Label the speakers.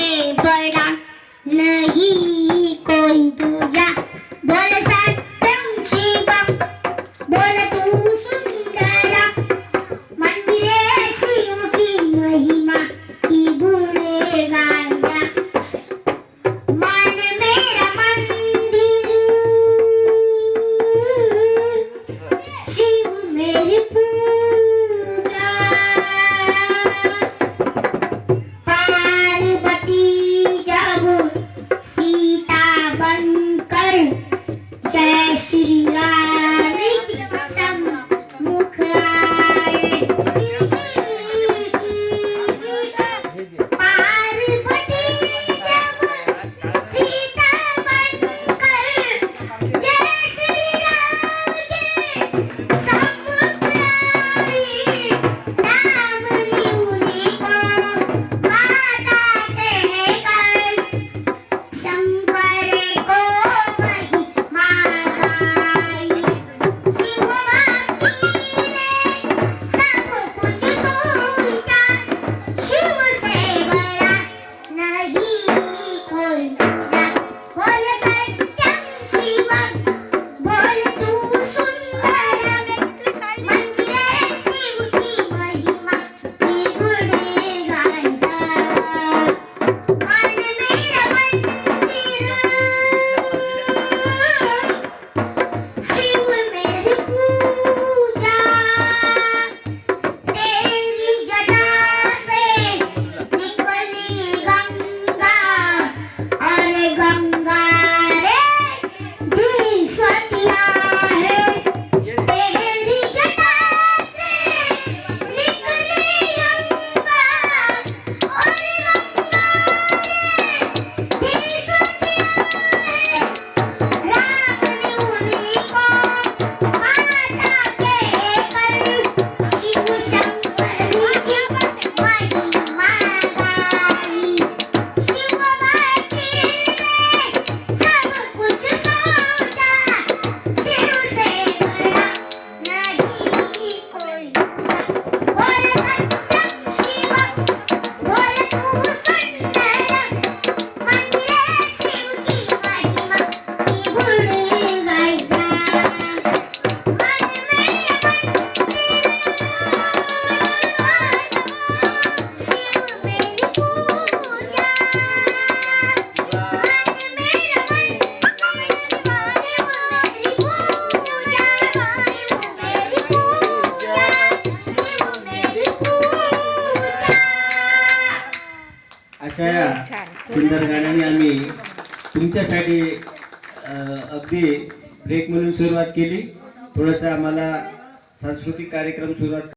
Speaker 1: में बड़ा नहीं।
Speaker 2: अशा या सुंदर गाण्याने आम्ही तुमच्यासाठी अगदी ब्रेक म्हणून सुरुवात केली. थोडंसं आम्हाला सांस्कृतिक कार्यक्रम सुरुवात